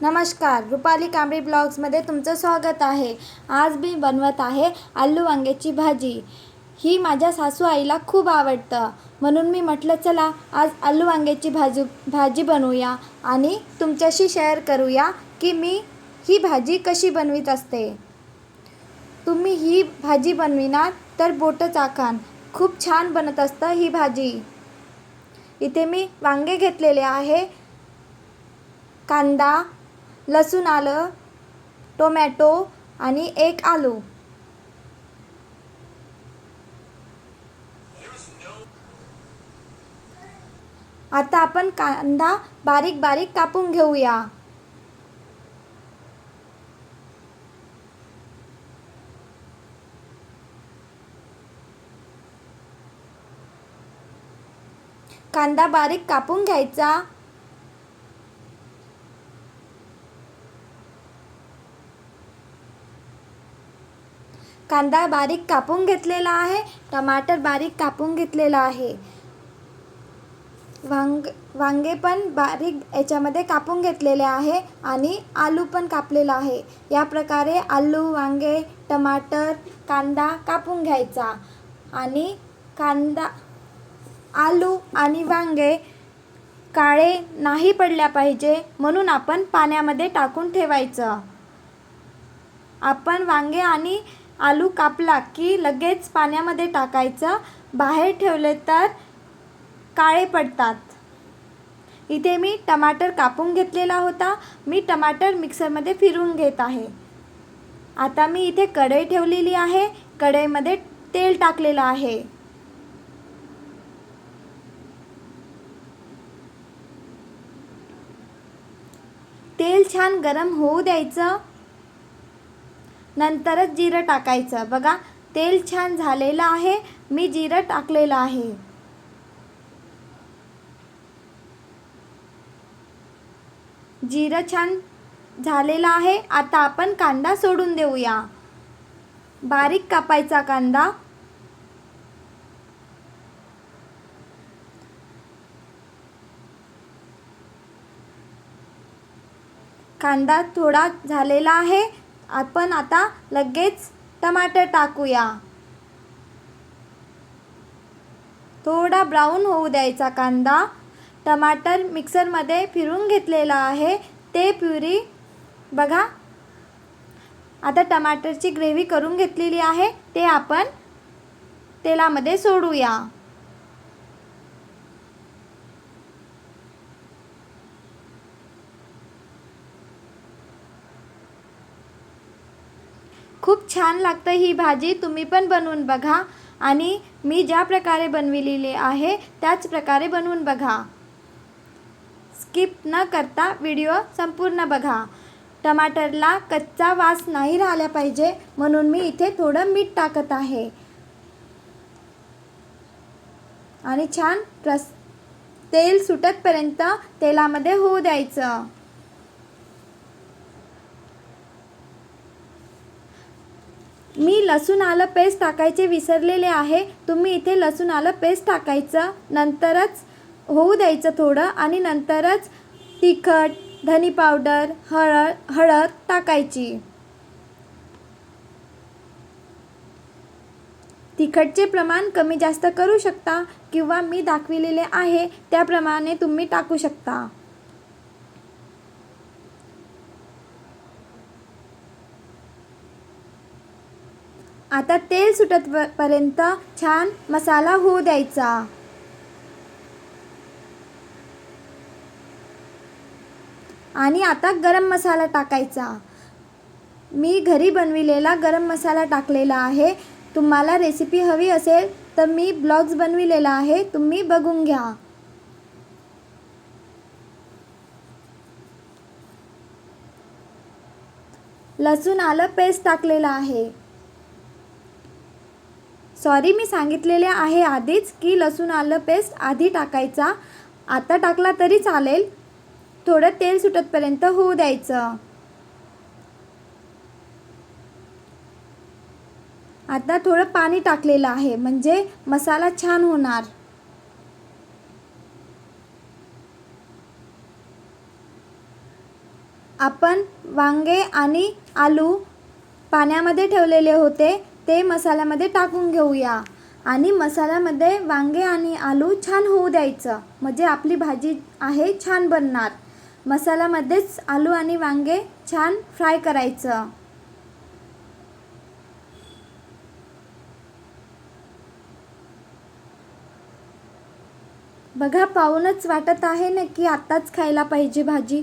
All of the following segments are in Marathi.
नमस्कार रुपाली कांबळी ब्लॉग्समध्ये तुमचं स्वागत आहे. आज मी बनवत आहे आलू वांग्याची भाजी. ही माझ्या सासू आईला खूप आवडतं. म्हणून मी म्हटलं चला आज आलू वांग्याची भाजी भाजी बनवूया आणि तुमच्याशी शेअर करूया की मी ही भाजी कशी बनवीत असते. तुम्ही ही भाजी बनविणार तर बोटं चाखान. खूप छान बनत असतं ही भाजी. इथे मी वांगे घेतलेले आहे. कांदा लसूण आलं टोमॅटो आणि एक आलू. आता आपण कांदा बारीक बारीक कापून घेऊया. कांदा बारीक कापून घ्यायचा. कांदा बारीक कापून घेतलेला आहे टमाटर बारीक कापून घेतलेला आहे. वांग वांगे पण बारीक याच्यामध्ये कापून घेतलेले आहे आणि आलू पण कापलेला आहे. या प्रकारे आलू वांगे टमाटर कांदा कापून घ्यायचा आणि कांदा आलू आणि वांगे काळे नाही पडल्या पाहिजे म्हणून आपण पाण्यामध्ये टाकून ठेवायचं. आपण वांगे आणि आलू कापला की लगेच पाण्यामध्ये टाकायचं. बाहेर ठेवले तर काळे पडतात. इथे मी टमाटर कापून घेतलेला होता. मी टमाटर मिक्सरमध्ये फिरून घेत आहे. आता मी इथे कढई ठेवलेली आहे. कढईमध्ये तेल टाकलेलं आहे. तेल छान गरम होऊ द्यायचं. नंतरच जिरं टाकायचं. बघा तेल छान झालेलं आहे. मी जिरं टाकलेलं आहे. जिरं छान झालेलं आहे. आता आपण कांदा सोडून देऊया. बारीक कापायचा कांदा. कांदा थोडा झालेला आहे. आपण आता लगेच टमाटर टाकूया. थोडा ब्राऊन होऊ द्यायचा कांदा. टमाटर मिक्सरमध्ये फिरून घेतलेला आहे. ते प्युरी बघा. आता टमाटरची ग्रेव्ही करून घेतलेली आहे. ते आपण तेलामध्ये सोडूया. खूप छान लागतं ही भाजी. तुम्ही पण बनवून बघा. आणि मी ज्या प्रकारे बनविलेली आहे त्याच प्रकारे बनवून बघा. स्किप न करता व्हिडिओ संपूर्ण बघा. टमाटरला कच्चा वास नाही राहिला पाहिजे म्हणून मी इथे थोडं मीठ टाकत आहे. आणि छान रस तेल सुटतपर्यंत तेलामध्ये होऊ द्यायचं. मी लसूण आलं पेस्ट टाकायचे विसरलेले आहे. तुम्ही इथे लसूण आलं पेस्ट टाकायचं. नंतरच होऊ द्यायचं थोडं आणि नंतरच तिखट धनी पावडर हळद हळद टाकायची. तिखटचे प्रमाण कमी जास्त करू शकता किंवा मी दाखविलेले आहे त्याप्रमाणे तुम्ही टाकू शकता. आता तेल सुटतपर्यंत छान मसाला होऊ द्यायचा. आणि आता गरम मसाला टाकायचा. मी घरी बनविलेला गरम मसाला टाकलेला आहे. तुम्हाला रेसिपी हवी असेल तर मी ब्लॉग्स बनविलेला आहे. तुम्ही बघून घ्या. लसूण आलं पेस्ट टाकलेलं आहे. सॉरी मी सांगितलेले आहे आधीच की लसूण आलं पेस्ट आधी टाकायचा. आता टाकला तरी चालेल. थोडं तेल सुटतपर्यंत होऊ द्यायचं. आता थोडं पाणी टाकलेलं आहे म्हणजे मसाला छान होणार. आपण वांगे आणि आलू पाण्यामध्ये ठेवलेले होते. ते मसाल्यामध्ये टाकून घेऊया. आणि मसाल्यामध्ये वांगे आणि आलू छान होऊ द्यायचं. म्हणजे आपली भाजी आहे छान बनणार. मसाल्यामध्येच आलू आणि वांगे छान फ्राय करायचं. बघा पाहूनच वाटत आहे ना की आत्ताच खायला पाहिजे भाजी.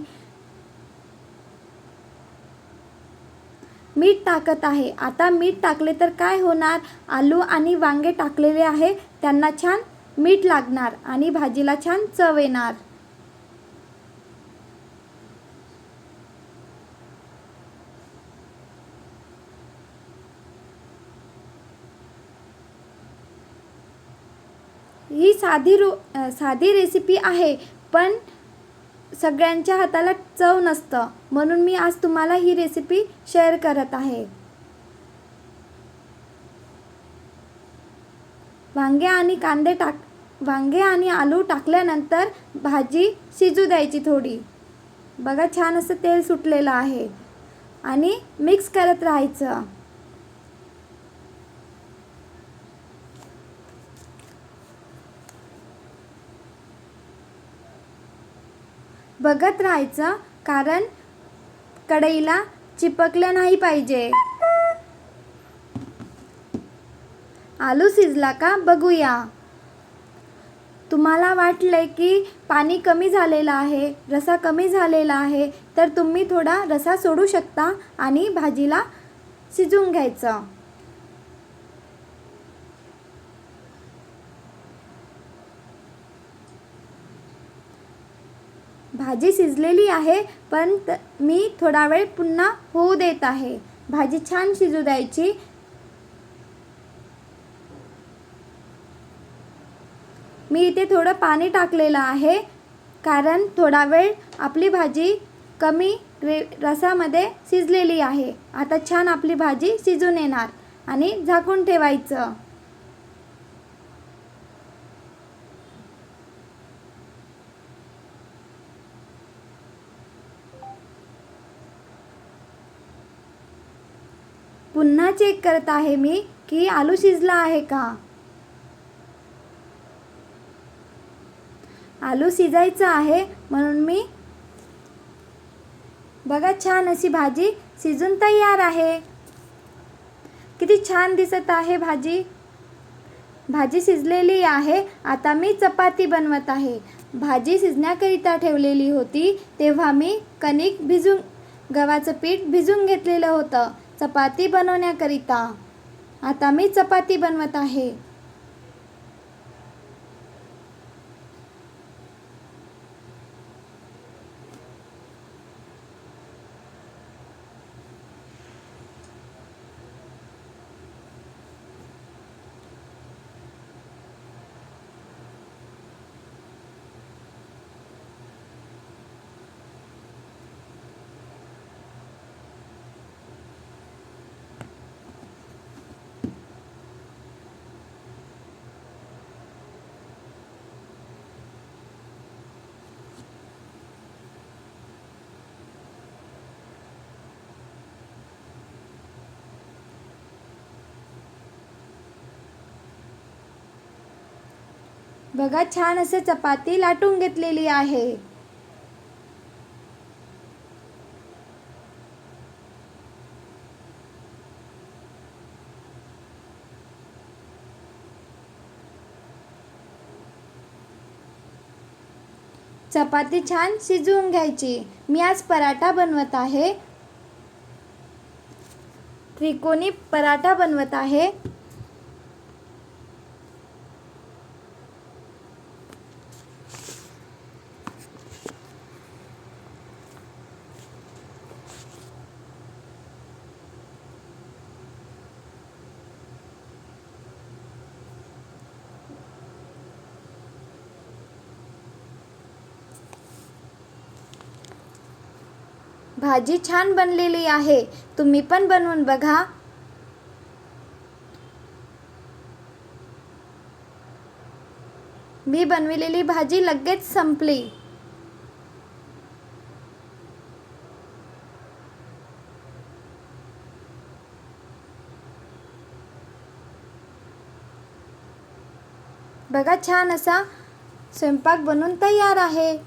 मीठ टाकत आहे. आता मीठ टाकले तर काय होणार? आलू आणि वांगे टाकलेले आहे. त्यांना छान मीठ लागणार आणि भाजीला छान चव येणार. ही साधी रो साधी रेसिपी आहे. पण सगळ्यांच्या हाताला चव नसतं. म्हणून मी आज तुम्हाला ही रेसिपी शेअर करत आहे. वांगे आणि कांदे टाक वांगे आणि आलू टाकल्यानंतर भाजी शिजू द्यायची थोडी. बघा छान असं तेल सुटलेलं आहे. आणि मिक्स करत राहायचं. बघत राहायचं कारण कढईला चिपकलं नाही पाहिजे. आलू शिजला का बघूया. तुम्हाला वाटले की पाणी कमी झालेलं आहे रसा कमी झालेला आहे तर तुम्ही थोडा रसा सोडू शकता आणि भाजीला शिजून घ्यायचं. भाजी शिजलेली आहे पण त- मी थोडा वेळ पुन्हा होऊ देत आहे. भाजी छान शिजू द्यायची. मी इथे थोडं पाणी टाकलेलं आहे कारण थोडा वेळ आपली भाजी कमी रे रसामध्ये शिजलेली आहे. आता छान आपली भाजी शिजून येणार आणि झाकून ठेवायचं. पुन्हा चेक करत आहे मी की आलू शिजला आहे का? आलू शिजायचं आहे म्हणून मी बघा छान अशी भाजी शिजून तयार आहे. किती छान दिसत आहे भाजी. भाजी शिजलेली आहे. आता मी चपाती बनवत आहे. भाजी शिजण्याकरिता ठेवलेली होती तेव्हा मी कणिक भिजून गव्हाचं पीठ भिजून घेतलेलं होतं. चपाती बनवण्याकरिता. आता मी चपाती बनवत आहे. बघा छान असे चपाती लाटून घेतलेली आहे. चपाती छान शिजवून घ्यायची. मी आज पराठा बनवत आहे. त्रिकोणी पराठा बनवत आहे. भाजी छान बनलेली आहे. तुम्ही पण बनवून बघा. मी बनविलेली भाजी लगेच संपली. बघा छान असा स्वयंपाक बनून तयार आहे.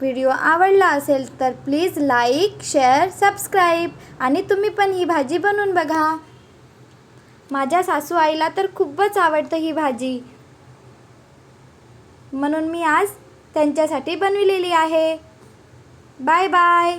व्हिडिओ आवडला असेल तर प्लीज लाईक शेअर सबस्क्राईब आणि तुम्ही पण ही भाजी बनवून बघा. माझ्या सासू आईला तर खूपच आवडतं ही भाजी. म्हणून मी आज त्यांच्यासाठी बनविलेली आहे. Bye bye.